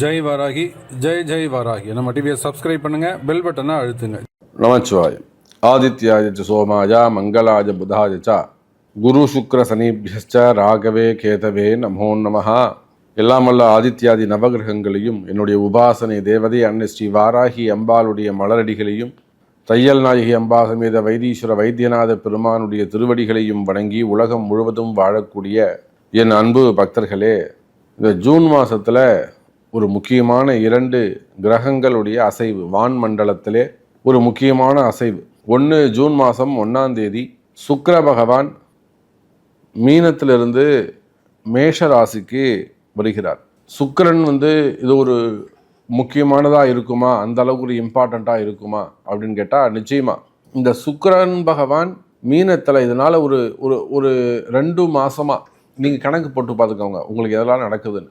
ஜெய் வாராகி ஜெய் ஜெய் வாராகி. நம்ம டிவியை சப்ஸ்கிரைப் பண்ணுங்க பெல் பட்டனை அழுத்துங்க. நமச்சிவாய. ஆதித்யாய ச சோமாய மங்களாய புதாய ச குரு சுக்ர சனீபியச்ச ராகவே கேதவே நமோ நமஹா. எல்லாம் வல்ல ஆதித்யாதி நவகிரகங்களையும் என்னுடைய உபாசனை தேவதை அன்னை ஸ்ரீ வாராகி அம்பாளுடைய மலரடிகளையும் தையல் நாயகி அம்பா சமேத வைத்தீஸ்வர வைத்தியநாத பெருமானுடைய திருவடிகளையும் வணங்கி உலகம் முழுவதும் வாழக்கூடிய என் அன்பு பக்தர்களே இந்த ஜூன் மாதத்தில் ஒரு முக்கியமான இரண்டு கிரகங்களுடைய அசைவு. வான் மண்டலத்திலே ஒரு முக்கியமான அசைவு. ஒன்று ஜூன் மாதம் ஒன்றாம் தேதி சுக்கர பகவான் மீனத்திலிருந்து மேஷ ராசிக்கு வருகிறார். சுக்கரன் வந்து இது ஒரு முக்கியமானதாக இருக்குமா? அந்த அளவுக்கு ஒரு இம்பார்ட்டண்ட்டாக இருக்குமா? அப்படின்னு கேட்டால் நிச்சயமாக இந்த சுக்கரன் பகவான் மீனத்தில் இதனால் ஒரு ஒரு ஒரு ரெண்டு மாதமாக நீங்கள் கணக்கு போட்டு பார்த்துக்கோங்க. உங்களுக்கு எதெல்லாம் நடக்குதுன்னு.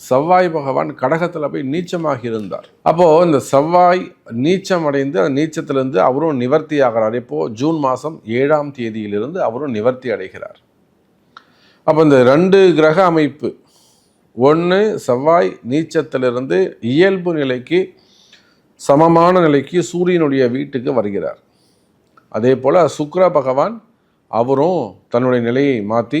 செவ்வாய் பகவான் கடகத்தில் போய் நீச்சமாக இருந்தார். அப்போது இந்த செவ்வாய் நீச்சம் அடைந்து அந்த நீச்சத்திலிருந்து அவரும் நிவர்த்தி ஆகிறார் இப்போது ஜூன் மாதம் ஏழாம் தேதியிலிருந்து அவரும் நிவர்த்தி அடைகிறார். அப்போ இந்த ரெண்டு கிரக அமைப்பு ஒன்று செவ்வாய் நீச்சத்திலிருந்து இயல்பு நிலைக்கு சமமான நிலைக்கு சூரியனுடைய வீட்டுக்கு வருகிறார். அதே போல் சுக்ர பகவான் அவரும் தன்னுடைய நிலையை மாற்றி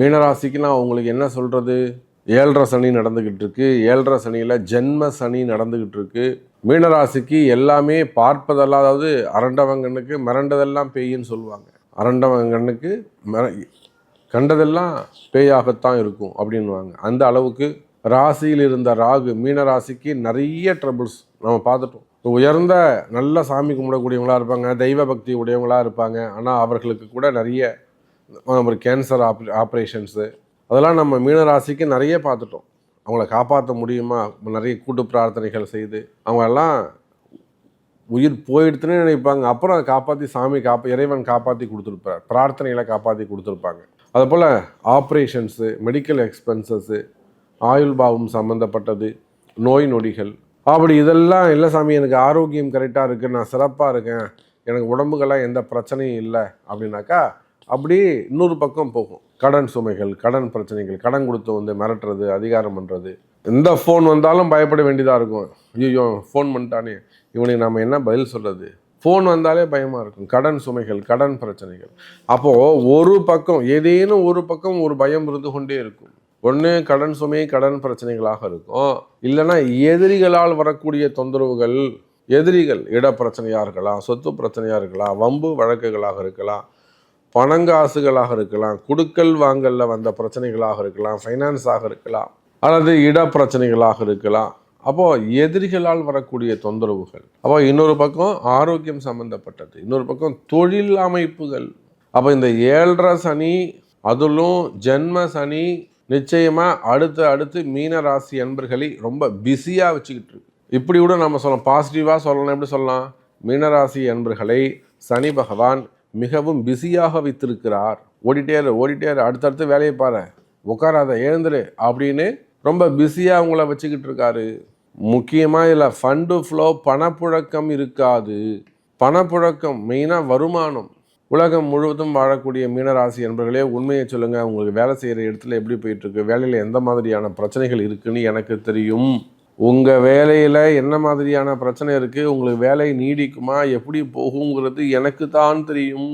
மீனராசிக்கு நான் உங்களுக்கு என்ன சொல்கிறது ஏழரை சனி நடந்துக்கிட்டு இருக்கு. ஏழரை சனியில் ஜென்ம சனி நடந்துக்கிட்டு இருக்கு. மீனராசிக்கு எல்லாமே பார்ப்பதெல்லாம் அதாவது அரண்டவங்கண்ணுக்கு மிரண்டதெல்லாம் பேயின்னு சொல்லுவாங்க. அரண்டவங்கண்ணுக்கு மிர கண்டதெல்லாம் பேயாகத்தான் இருக்கும் அப்படின்வாங்க அந்த அளவுக்கு ராசியில் இருந்த ராகு மீன ராசிக்கு நிறைய ட்ரபிள்ஸ் நம்ம பார்த்துட்டோம். உயர்ந்த நல்ல சாமி கும்பிடக்கூடியவங்களா இருப்பாங்க தெய்வ பக்தி உடையவங்களாக இருப்பாங்க. ஆனால் அவர்களுக்கு கூட நிறைய ஒரு கேன்சர் ஆப்ரே ஆப்ரேஷன்ஸு அதெல்லாம் நம்ம மீனராசிக்கு நிறைய பார்த்துட்டோம். அவங்கள காப்பாற்ற முடியுமா? நிறைய கூட்டு பிரார்த்தனைகள் செய்து அவங்க எல்லாம் உயிர் போயிடுத்துன்னு நினைப்பாங்க. அப்புறம் அதை காப்பாற்றி சாமி காப்பா இறைவன் காப்பாற்றி கொடுத்துருப்பார். பிரார்த்தனைகளை காப்பாற்றி கொடுத்துருப்பாங்க. அதுபோல் ஆப்ரேஷன்ஸு மெடிக்கல் எக்ஸ்பென்சஸ்ஸு ஆயுள் பாவம் சம்மந்தப்பட்டது நோய் நொடிகள். அப்படி இதெல்லாம் இல்லை சாமி எனக்கு ஆரோக்கியம் கரெக்டாக இருக்குது நான் சிறப்பாக இருக்கேன். எனக்கு உடம்புக்கெல்லாம் எந்த பிரச்சனையும் இல்லை அப்படின்னாக்கா அப்படி இன்னொரு பக்கம் போகும். கடன் சுமைகள் கடன் பிரச்சனைகள் கடன் கொடுத்து வந்து மிரட்டுறது அதிகாரம் பண்ணுறது எந்த ஃபோன் வந்தாலும் பயப்பட வேண்டியதாக இருக்கும். ஐயோ ஃபோன் பண்ணிட்டானே. இவனுக்கு நம்ம என்ன பதில் சொல்கிறது ஃபோன் வந்தாலே பயமாக இருக்கும். கடன் சுமைகள் கடன் பிரச்சனைகள். அப்போது ஒரு பக்கம் ஏதேனும் ஒரு பக்கம் ஒரு பயம் இருந்து கொண்டே இருக்கும். ஒன்று கடன் சுமை கடன் பிரச்சனைகளாக இருக்கும். இல்லைன்னா எதிரிகளால் வரக்கூடிய தொந்தரவுகள் எதிரிகள் இட பிரச்சனையாக இருக்கலாம் சொத்து பிரச்சனையாக இருக்கலாம் வம்பு வழக்குகளாக இருக்கலாம் பணங்காசுகளாக இருக்கலாம் குடுக்கல் வாங்கல்ல வந்த பிரச்சனைகளாக இருக்கலாம் ஃபைனான்ஸாக இருக்கலாம் அல்லது இட பிரச்சனைகளாக இருக்கலாம். அப்போ எதிரிகளால் வரக்கூடிய தொந்தரவுகள். அப்போ இன்னொரு பக்கம் ஆரோக்கியம் சம்பந்தப்பட்டது இன்னொரு பக்கம் தொழில் அமைப்புகள். அப்போ இந்த ஏழரை சனி அதிலும் ஜென்ம சனி நிச்சயமாக அடுத்து அடுத்து மீன ராசி அன்பர்களை ரொம்ப பிஸியாக வச்சுக்கிட்டு இருக்கு. இப்படி கூட நம்ம சொல்லலாம் பாசிட்டிவாக சொல்லலாம் எப்படி சொல்லலாம்? மீனராசி அன்பர்களை சனி பகவான் மிகவும் பிஸியாக வைத்திருக்கிறார். ஓடிட்டே இரு ஓடிட்டே இரு அடுத்தடுத்து வேலையை பாரு. உட்காராத எழுந்துரு அப்படின்னு ரொம்ப பிஸியாக அவங்கள வச்சுக்கிட்டு இருக்காரு. முக்கியமாக இதில் ஃபண்டு ஃப்ளோ பணப்புழக்கம் இருக்காது. பணப்புழக்கம் மெயினாக வருமானம். உலகம் முழுவதும் வாழக்கூடிய மீனராசி என்பர்களே உண்மையை சொல்லுங்கள் உங்களுக்கு வேலை செய்கிற இடத்துல எப்படி போயிட்டுருக்கு வேலையில் எந்த மாதிரியான பிரச்சனைகள் இருக்குதுன்னு எனக்கு தெரியும். உங்கள் வேலையில் என்ன மாதிரியான பிரச்சனை இருக்குது உங்களுக்கு வேலை நீடிக்குமா? எப்படி போகுங்கிறது எனக்கு தான் தெரியும்.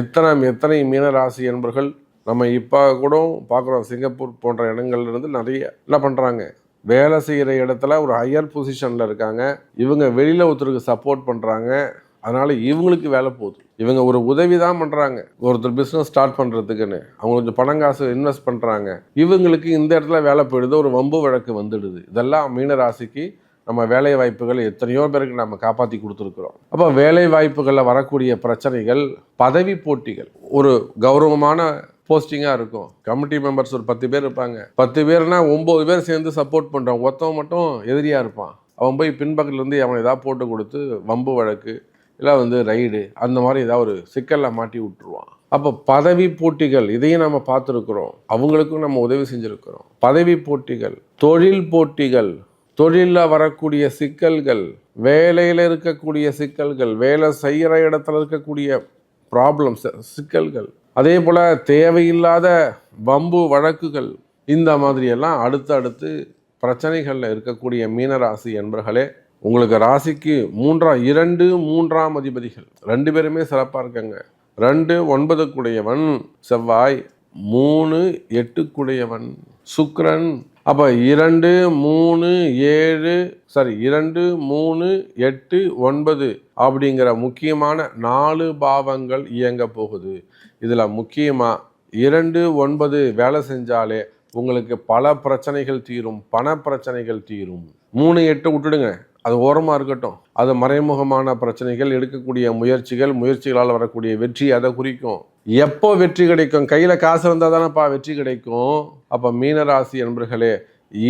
எத்தனை எத்தனை மீனராசி என்பர்கள் நம்ம இப்போ கூட பார்க்குறோம் சிங்கப்பூர் போன்ற இடங்கள்லேருந்து நிறைய என்ன பண்ணுறாங்க வேலை செய்கிற இடத்துல ஒரு ஹையர் பொசிஷனில் இருக்காங்க. இவங்க வெளியில் ஒருத்தருக்கு சப்போர்ட் பண்ணுறாங்க அதனால் இவங்களுக்கு வேலை போகுது. இவங்க ஒரு உதவி தான் பண்ணுறாங்க ஒருத்தர் பிஸ்னஸ் ஸ்டார்ட் பண்ணுறதுக்குன்னு அவங்க கொஞ்சம் பணம் காசு இன்வெஸ்ட் பண்ணுறாங்க இவங்களுக்கு இந்த இடத்துல வேலை போயிடுது. ஒரு வம்பு வழக்கு வந்துடுது. இதெல்லாம் மீன ராசிக்கு நம்ம வேலை வாய்ப்புகளை எத்தனையோ பேருக்கு நம்ம காப்பாற்றி கொடுத்துருக்குறோம். அப்போ வேலை வாய்ப்புகளில் வரக்கூடிய பிரச்சனைகள் பதவி போட்டிகள். ஒரு கௌரவமான போஸ்டிங்காக இருக்கும். கமிட்டி மெம்பர்ஸ் ஒரு பத்து பேர் இருப்பாங்க. பத்து பேர்னா ஒம்பது பேர் சேர்ந்து சப்போர்ட் பண்ணுறான் ஒருத்தவன் மட்டும் எதிரியாக இருப்பான். அவன் போய் பின்பக்கத்துலேருந்து அவனை ஏதாவது போட்டு கொடுத்து வம்பு வழக்கு இல்லை வந்து ரைடு அந்த மாதிரி ஏதாவது ஒரு சிக்கலில் மாட்டி விட்டுருவான். அப்போ பதவி போட்டிகள் இதையும் நம்ம பார்த்துருக்குறோம். அவங்களுக்கும் நம்ம உதவி செஞ்சுருக்கிறோம். பதவி போட்டிகள் தொழில் போட்டிகள் தொழிலில் வரக்கூடிய சிக்கல்கள் வேலையில் இருக்கக்கூடிய சிக்கல்கள் வேலை செய்கிற இடத்துல இருக்கக்கூடிய ப்ராப்ளம்ஸ் சிக்கல்கள். அதே போல் தேவையில்லாத வம்பு வழக்குகள் இந்த மாதிரியெல்லாம் அடுத்து அடுத்து பிரச்சனைகளில் இருக்கக்கூடிய மீனராசி என்பர்களே உங்களுக்கு ராசிக்கு மூன்றாம் இரண்டு மூன்றாம் அதிபதிகள். ரெண்டு பேருமே சிறப்பாக இருக்காங்க. ரெண்டு ஒன்பதுக்குடையவன். செவ்வாய் மூணு எட்டுக்குடையவன். சுக்ரன் அப்போ இரண்டு மூணு ஏழு சாரி இரண்டு மூணு எட்டு ஒன்பது அப்படிங்கிற முக்கியமான நாலு பாவங்கள் இயங்க போகுது. இதில் முக்கியமாக இரண்டு ஒன்பது வேலை செஞ்சாலே உங்களுக்கு பல பிரச்சனைகள் தீரும் பண பிரச்சனைகள் தீரும். மூணு எட்டு விட்டுடுங்க. அது ஓரமாக இருக்கட்டும். அது மறைமுகமான பிரச்சனைகள் எடுக்கக்கூடிய முயற்சிகள் முயற்சிகளால் வரக்கூடிய வெற்றி அதை குறிக்கும். எப்போ வெற்றி கிடைக்கும்? கையில் காசு இருந்தால் தானேப்பா வெற்றி கிடைக்கும். அப்போ மீனராசி என்பர்களே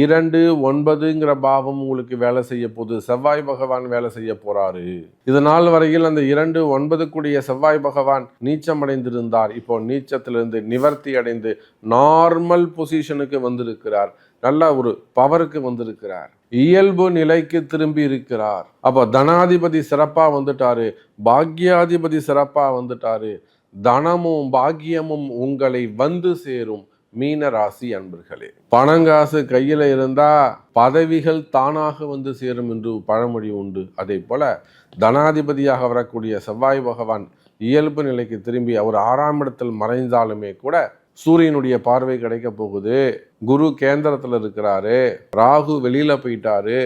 இரண்டு ஒன்பதுங்கிற பாவம் உங்களுக்கு வேலை செய்ய போது செவ்வாய் பகவான் வேலை செய்ய போறாரு. இது நாள் வரையில் அந்த இரண்டு ஒன்பதுக்குடைய செவ்வாய் பகவான் நீச்சம் அடைந்திருந்தார் இப்போ நீச்சத்திலிருந்து நிவர்த்தி அடைந்து நார்மல் பொசிஷனுக்கு வந்திருக்கிறார். நல்ல ஒரு பவருக்கு வந்திருக்கிறார். இயல்பு நிலைக்கு திரும்பி இருக்கிறார். அப்போ தனாதிபதி சிறப்பா வந்துட்டாரு. பாக்யாதிபதி சிறப்பா வந்துட்டாரு. தனமும் பாக்கியமும் உங்களை வந்து சேரும் மீன ராசி அன்பர்களே. பணங்காசு கையில் இருந்தா பதவிகள் தானாக வந்து சேரும் என்று பழமொழி உண்டு. அதே போல தனாதிபதியாக வரக்கூடிய செவ்வாய் பகவான் இயல்பு நிலைக்கு திரும்பி அவர் ஆறாம் இடத்தில் மறைந்தாலுமே கூட சூரியனுடைய பார்வை கிடைக்க போகுது. குரு கேந்திரத்தில் இருக்கிறாரு. ராகு வெளியில் போயிட்டாரு.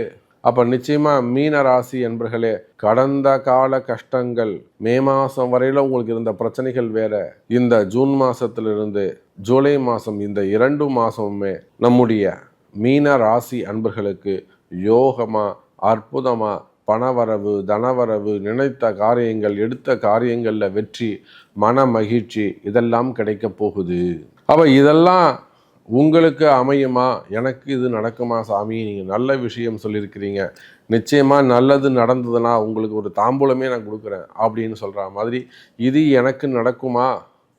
அப்போ நிச்சயமாக மீன ராசி என்பர்களே கடந்த கால கஷ்டங்கள் மே மாதம் வரையில் உங்களுக்கு இருந்த பிரச்சனைகள் வேற. இந்த ஜூன் மாதத்திலிருந்து ஜூலை மாதம் இந்த இரண்டு மாதமுமே நம்முடைய மீன ராசி அன்பர்களுக்கு யோகமாக அற்புதமாக பணவரவு தனவரவு நினைத்த காரியங்கள் எடுத்த காரியங்களில் வெற்றி மன மகிழ்ச்சி இதெல்லாம் கிடைக்க போகுது. அப்போ இதெல்லாம் உங்களுக்கு அமையுமா? எனக்கு இது நடக்குமா சாமி? நீங்கள் நல்ல விஷயம் சொல்லியிருக்கிறீங்க. நிச்சயமாக நல்லது நடந்ததுன்னா உங்களுக்கு ஒரு தாம்பூலமே நான் கொடுக்குறேன் அப்படின்னு சொல்கிற மாதிரி இது எனக்கு நடக்குமா?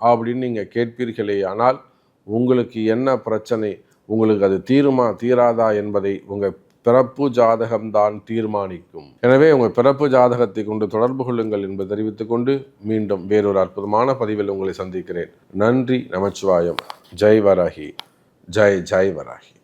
அப்படின்னு நீங்கள் கேட்பீர்களே. ஆனால் உங்களுக்கு என்ன பிரச்சனை? உங்களுக்கு அது தீருமா தீராதா என்பதை உங்கள் பிறப்பு ஜாதகம்தான் தீர்மானிக்கும். எனவே உங்கள் பிறப்பு ஜாதகத்தை கொண்டு தொடர்பு கொள்ளுங்கள் என்பதை தெரிவித்துக் கொண்டு மீண்டும் வேறொரு அற்புதமான பதிவில் உங்களை சந்திக்கிறேன். நன்றி நமச்சிவாயம். ஜெய் வராகி. ஜெய் ஜெய் வராகி.